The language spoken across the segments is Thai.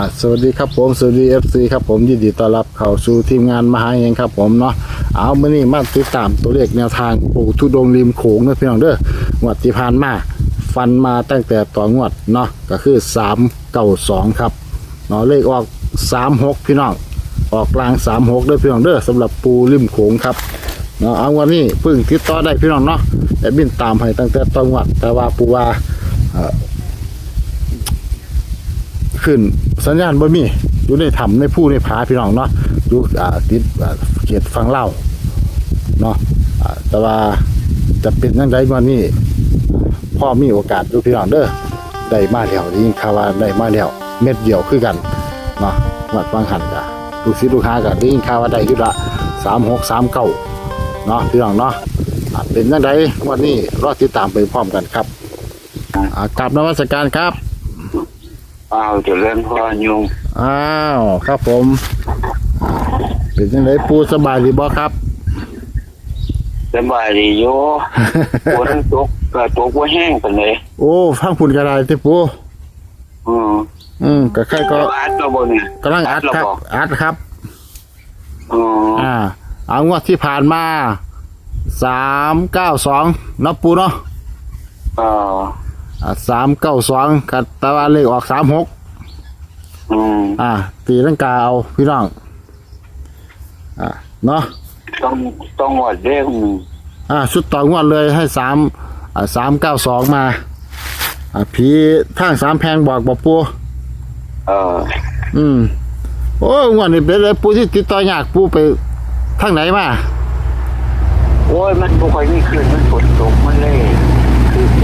อ่าสวัสดีครับผมสวัสดีเอฟซีครับผมยินดีต้อนรับเข้าสู่ทีมงานมหาเองครับผมเนาะเอามื่อนี้มาติดตามตัวเลขแนวทางปู่ทุดงริมโขงนะพี่น้องเด้องวดที่ผ่านมาฟันมาตั้งแต่ต่องวดเนาะก็คือสามเก้าสองครับเนาะเลขออกสามหกพี่น้องออกกลางสามหกเด้อพี่น้องเด้อสำหรับปูริมโขงครับเนาะเอาวันนี้เพิ่งติดต่อได้พี่น้องเนาะแต่บินตามให้ตั้งแต่ต่องวดแต่ว่าปูว่า ขึ้นสัญญาณบ่มีอยู่ในถ้ำในผู้ในผาพี่น้องเนาะอยู่อ่าติดอ่าเขตฟังเล่าเนาะอ่าแต่ว่าจะเป็นยังไงวันนี้พ่อมีโอกาสอยู่พี่น้องเด้อได้มาแล้วได้ยินข่าวว่าได้มาแล้วเม็ดเดียวคือกันเนาะวัดบางหันกะลูกศิษย์ลูกหาก็ได้ยินข่าวว่าได้อยู่ละสามหกสามเก้าเนาะพี่น้องเนาะอ่าเป็นยังไงวันนี้รอติดตามไปพร้อมกันครับอ่ากลับนวัสการครับ อ้าวเจะเล่นพ่อยุงอ้าวครับผม เป็นยังไงปูสบายดีบ่ครับสบายดีโยฝนตกก็ตกว่าแห้งไปเลยโอ้ฟังพุ่นกระไดที่ปูอืมอืมก็ใครก็อัดตัวบนเนี่ยกำลังอัดแล้วครับบอกอัดครับอ๋ออ่าเอางวดที่ผ่านมาสามเก้าสองนับปูเนาะเอออ่า สามเก้าสองกับตะวันเลขออกสามหกอืมอ่า ตีลังกาเอาพี่น้อง อ่าเนาะต้องต้องวัดเด้งอ่าชุดต่องวดเลยให้สามอ่าสามเก้าสองมา อ่าผีทางสามแพงบอกบอกปูเอออืมโอ้งวันนี้เป็นเลยปูที่ติดต่อยากปูไปทางไหนมาโอ้ยมันบ่ค่อยมีคืนมันฝนตกมันเลย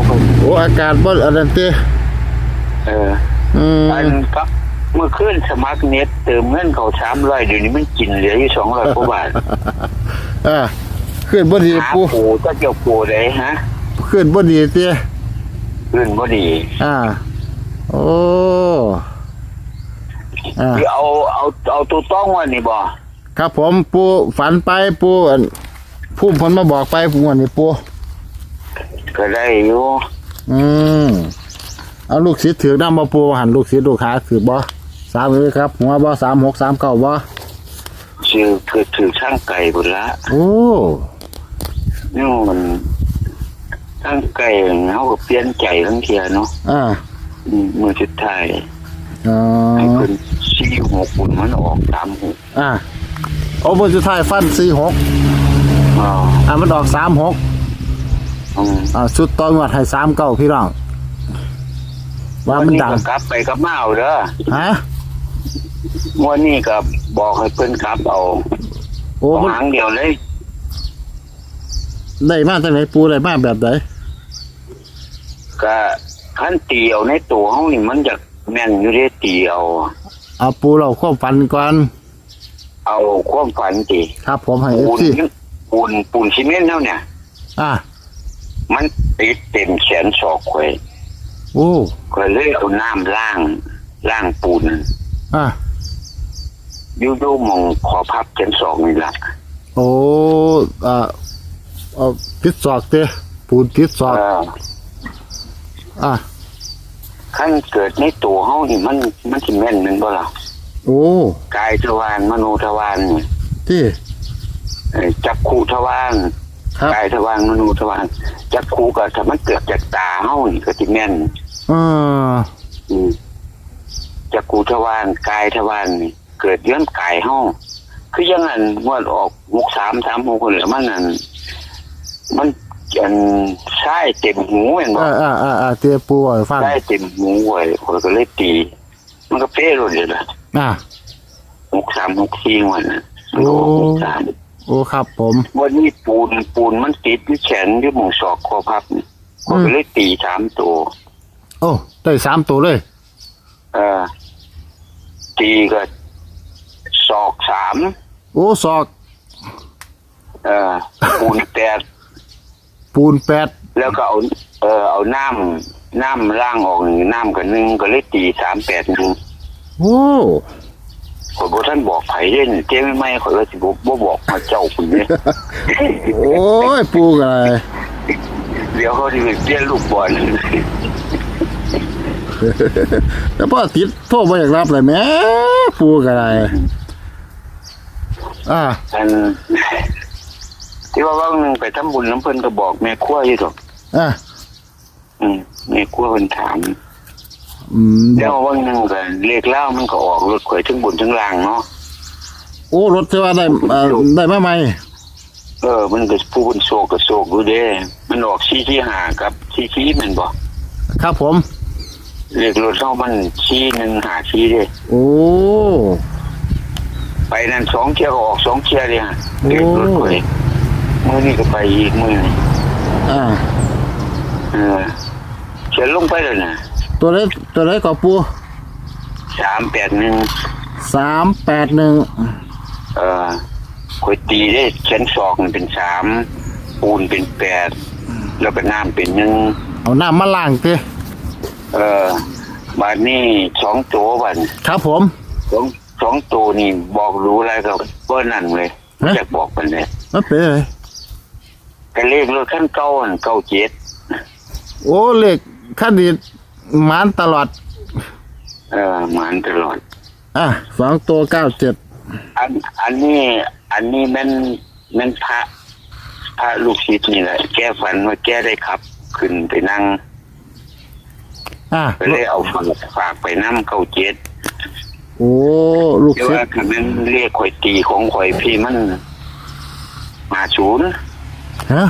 คือบ่ค่อยโอ้อากาศบ่อันนั้นเต้เอออืมอันครับเมื่อคืนสมัครเน็ตเติมเงินเขา300เดี๋ยวนี้มันกินเหลืออยู่200กว่าบาทเออขึ้นบ่ดีหาปูปูก็เจ้าปูได้ฮะขึ้นบ่ดีเต้ขึ้นบ่ดี อ่า โอ้อ่าคือเอาเอาเอาตัวต้องว่านี่บ่ครับผมปูฝันไปปูอันผู้ผลมาบอกไปปูวันนี้ปู ก็ได้อยู่อืมเอาลูกศิษย์ถือน้ำมาปูหันลูกศิษย์ลูกหาถือบ่สามเลยครับหัวบ่สามหกสามเก้าบ่ชื่อคือถือช่างไก่บุญละโอ้นี่มันช่างไก่เขาก็เปลี่ยนใจทั้งเทียเนาะอ่าอืมมือสุดท้ายอ๋อให้คนสี่หกบุญมันออกตามหกอ่าโอ้บนสุดท้ายฟันสี่หกอ๋ออ่ามันออกสามหก อืมอ่าชุดต่องวดให้สามเก้าพี่น้องว่ามันดังก็กลับไปกับมาเอาเด้อฮะงวันนี้ก็บอกให้เพิ่นกลับเอาโอ้เอามันหางเดียวเลยได้มาจากไหนปูได้มาแบบไหนก็ขั้นตีเอาในตัวเฮานี่มันจะแม่นอยู่ได้ตีเอาเอาปูเราควบฟันก่อนเอาความฝันตีครับผมให้เอฟปูนซีปูนปูนซีเมนต์เท่าเนี่ยอ่า มันติดเต็มแขนศอกข่อยโอ้ข่อยเลยเอาน้ำล้างล้างปูนอ่าอยู่ดูหมองขอพับแขนศอกนี่ล่ะโอ้อ่าเอาพิษศอกเต้ปูนพิษศอกเอออ่าขั้นเกิดในตัวเฮานี่มันมันสิแม่นแม่นบ่ล่ะโอ้กายทวารมโนทวารนี่ที่เอ่อจักขุทวาร ครับ กายทวารมโนทวารจักขุก็ถ้ามันเกิดจากตาเฮานี่ก็สิแม่นอ่าอืมจักขุทวารกายทวารนี่เกิดเยื่อนกายเฮาคือยังงั้นงวดออก63 36คนแล้วมันนั่นมันอันใช่เต็มหูแม่นบ่อ่าอ่าอ่าอ่าเต้ปูให้ฟังใช่เต็มหูไว้คนก็เลยตี มันก็เป้รถเลยล่ะอ่า63 64วันน่ะมันก็ออกโอ้63 โอ้ครับ ผมวันนี้ปูนปูนมันติดที่แขนที่หมองศอกคอพับนี่คนก็เลยตีสามตัวโอ้ได้สามตัวเลยเออตีก็ศอกสามโอ้ศอกเออปูนแปดปูนแปดแล้วก็เอาเออเอาน้ำน้ำล่างออกหนึ่งน้ำกับหนึ่งก็เลยตีสามแปดหนึ่งโอ้ ขอยบท่านบอกไผ่เล่นเจ๊ไม่ไม่ขอยก็สิบบ่บอกมาเจ้าคุณเนี่ยโอ้ยปูกันเลยเดี๋ยวเขาจะไปเปลี่ยนลูกบอลแล้วพ่อติดโทษบ่อยากรับเลยแหม่ปูก็ได้อ่าอันที่ว่าว่างหนึงไปทำบุญน้ำเพิ่นก็บอกแม่ครัวอยู่ดอกอ่าอืมแม่ครัวเพิ่นถาม อืมแล้วว่างหนึงก็เลขเล่ามันก็ออกรถข่อยทั้งบนทั้งล่างเนาะโอ้รถที่ว่าได้อ่าได้มาใหม่เออ มันก็ผู้คนโศกก็โศกอยู่เด้ มันออกชี้ที่หากับชี้ชี้แมันบอกครับผมเลขรถเข้ามันชี้หนึ่งหาชี้เด้โอ้ไปนั่นสองเที่ยวก็ออกสองเที่ยวเลยฮะเลขรถข่อยมือนี่ก็ไปอีกมือนี่อ่าเออเขียนลงไปเลยนะ ตัวเล็กตัวเล็กก็ปูสามแปดหนึ่งสามแปดหนึ่งเออข่อยตีได้เขียนศอกมันเป็นสามปูนเป็นแปดแล้วก็น้ำเป็นหนึ่งเอาน้ำมาล้างเต้เออบาดนี้สองตัวบัดครับผมสองสองตัวนี่บอกรู้อะไรก็เปิ้นั่นเลยฮะอยากบอกมันเลยมันเป็นไงก็เลขรถขั้นเก้าอันเก้าเจ็ดโอ้เหล็กขั้นดี หมานตลอด เออหมันตลอด อะสองตัวเก้าเจ็ดอันอันนี้ อันนี้แมันแมันพระพระลูกศิษย์นี่แหละแก้ฝันว่าแก้ได้ขับ ขึ้นไปนั่งอะก็เลยเอาฝากฝากไปนั่งเก้าเจ็ดโอ้ลูกแต่ศิษว่าย์คันนั้นเรียกข่อยตีของข่อยพี่มันหาศูนย์ฮะ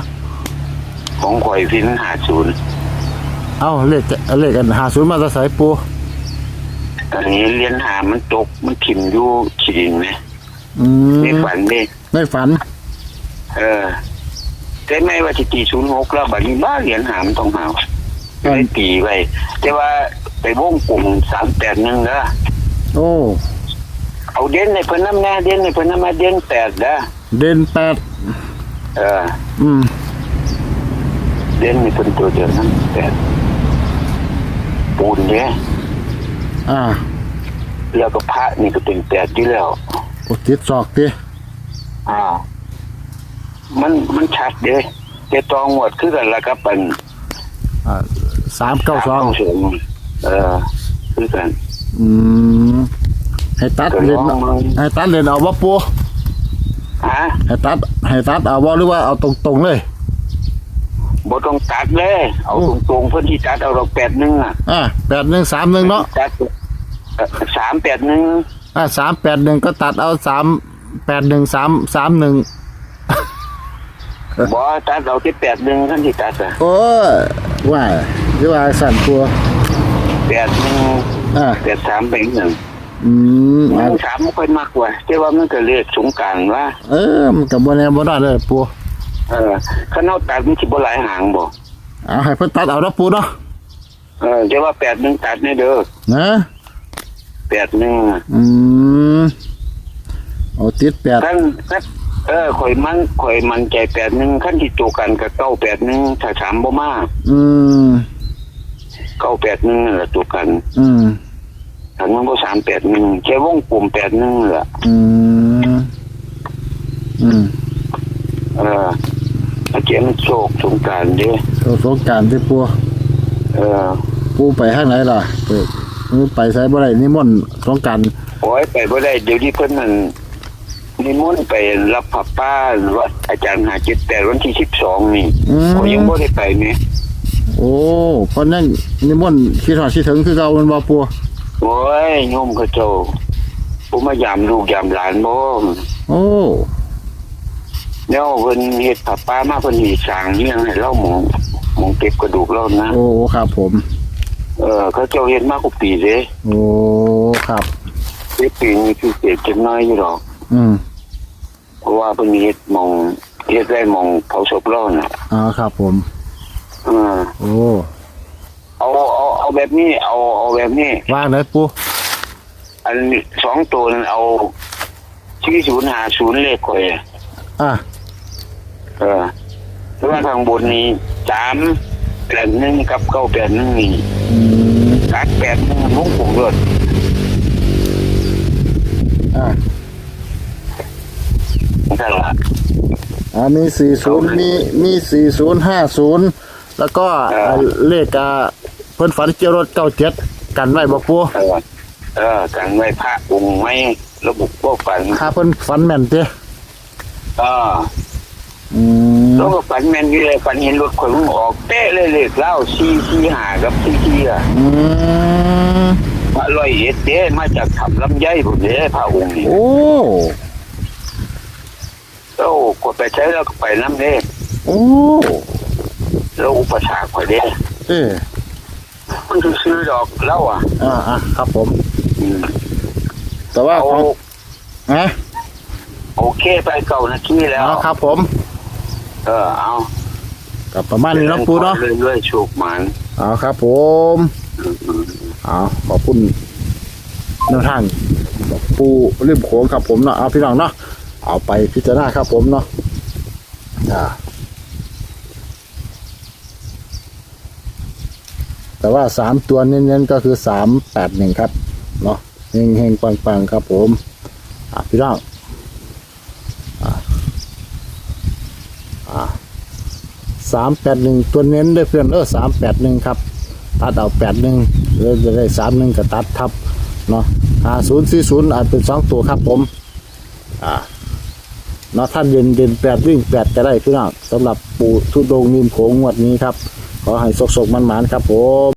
ของข่อยพี่มันหาศูนย์ เอาเลขเลขกันหาศูนย์มาจะใส่ปูอันนี้เรียนหามันตกมันถิ่มอยู่ขีดินไหมอืมในฝันเด้ในฝัน เออแต่ไม่ว่าจะตีศูนย์หกแล้วบัดนี้บ้าเหรียญหามนต้องหาไม่ได้ตีไว้แต่ว่าไปวงกลุ่มสามแปดหนึ่งนะโอ้ เอาเด่นในเพิ่นน้ำแน่เด่นในเพิ่นน้ำมาเด่นแปดนะเด่นแปดเออ อืม เด่นในเพิ่นตัวเดียวนั้นแปด ปูนเนี่ยอ่าแล้วก็พระนี่ก็เป็นแปดอยู่แล้วโอ้ติดศอกติอ่า มันมันชัดเด้แต่ตองหมดคือกันแล้วก็เป็นอ่าสามเก้าสองสองเออคือกันอืมให้ตัดก็เล่นลองมึงให้ตัดเล่นเอาว่าปูฮะให้ตัดให้ตัดเอาว่าหรือว่าเอาตรงๆเลย บ่ต้องตัดเลย เอาโอ้ตรงๆเพิ่นที่ตัดเอาดอกแปดหนึ่งอะอ่าแปดหนึ่งสามหนึ่งเนาะตัดเอ่อสามแปดหนึ่งอ่าสามแปดหนึ่งก็ตัดเอาสามแปดหนึ่งสามสามหนึ่งบ่ตัดเอาที่แปดหนึ่งท่านที่ตัดอะโอ้ยว่าหรือว่าสั่นตัวแปดหนึ่งอ่าแปดสามเป็นหนึ่งอืมหอ่านึ่งสามไม่ค่อยมากกว่าแต่ว่ามันก็เลขสงกรารว่า เออมันกับบนแนบนได้เลยปู เออข้างนอกตัดมันสิบ่หลายหางบ่เอาให้เพิ่นตัดเอาเนาะปูเนาะเออแต่ว่าแปดหนึ่งตัดในเด้อนะแปดหนึ่งอืมเอาติดแปดขั้นขั้นเออข่อยมันข่อยมันใจแปดหนึ่งขั้นที่ตัวกันกับเก้าแปดหนึ่งถ้าสามบ่มากอืมเก้าแปดหนึ่งนั่นแหละตัวกันอืมถ้ามันบ่สามแปดหนึ่งแค่วงกลุ่มแปดหนึ่งแหละอืมอืมเออ อาเจียมันโชคสงกรารเด้เอาสงกรารที่ปูเออปูไปทางไหนล่ะไปไปใช้บ่ได้นิมนต์สงกรารโอ้ยไปบ่ได้เดี๋ยวนี้เพิ่นนั่นนิมนต์ไปรับผับป้าหรือว่าอาจารย์หาเจ็ดแปดวันที่สิบสองนี่อืมเขายังบ่ได้ไปไหมโอ้เพราะนั่นนิมนต์คิดหอดคิดถึงคือเก่ามันบ่ปูโอ้ยโยมเขาเจ้าผมมายามลูกยามหลานบ่ โอ้ แล้วเพิ่นเฮ็ดผับป้ามาเพิ่นสิสร้างเรื่องให้เราหมองหมองเก็บกระดูกเรานะโอ้ครับผม เออเขาเจ้าเฮ็ดมากุปีเด้โอ้ครับเฮ็ดปีนี้คือเก็บจังน้อยอยู่ดอกอืมเพราะว่าเพิ่นเฮ็ดหมองเฮ็ดได้หมองเผาศพเราน่ะอ่าครับผมเออโอ้เอาเอาเอาแบบนี้ เอาเอาแบบนี้ ว่างไหนปูอันนี้สองตัวนั้นเอาที่ศูนย์หาศูนย์เลขข่อยอะ อะเออแล้วว่าทางบนนี้สามแปดหนึ่งกับเก้าแปดหนึ่งนี่อืมตัดแปดหนึ่งลุงผมเลยอะนั่นละอ่ามีสี่ศูนย์มีมีสี่ศูนย์ห้าศูนย์แล้วก็อ่าเลขอ่าเพิ่นฝันเกี่ยวรถเก้าเจ็ดกันไว้บ่ปูเออเออกันไว้พระองค์ไม่ระบุพวกฝันถ้าเพิ่นฝันแม่นเด้เออ อืมแล้วก็ฝันแม่นนี่เลยฝันเห็นรถขนออกเป๊ะเลยเลยเล่าซีซีหากับซีซีอะอืมพระร้อยเอ็ดเด้มาจากทำลำไยผมเด้พระองค์นี่โอ้ แล้วกดไปใช้แล้วก็ไปน้ำเด้โอ้ แล้วอุปสรรคไปเด้เอ๊ะมันซื้อดอกเล่าอะอ่าอะครับผม อืมแต่ว่าเอาของฮะโอเคไปเก่านาทีแล้ว เอาครับผม เออเอากับประมาณนี้เนาะปูเนาะเรื่อยๆฉุกมันเอาครับผมอืมอืมเอาขอบคุณแนวทางปูริมโขงครับผมเนาะเอาพี่น้องเนาะเอาไปพิจารณาครับผมเนาะอ่าแต่ว่าสามตัวเน้นๆก็คือสามแปดหนึ่งครับ เนาะเฮงเฮงปังปังๆ ครับผม อะพี่น้องอะอะ สามแปดหนึ่งตัวเน้นด้วยเพื่อนเออสามแปดหนึ่งครับ ตัดเอาแปดหนึ่งหรือจะได้สามหนึ่งก็ตัดทับเนาะหาศูนย์สี่ศูนย์อาจเป็นสองตัวครับผม อ่าเนาะท่านเด่นเด่นแปดวิ่งแปดจะได้พี่น้องสำหรับปู่ทุดงนิมโขงงวดนี้ครับ ขอให้สกๆมันๆครับผม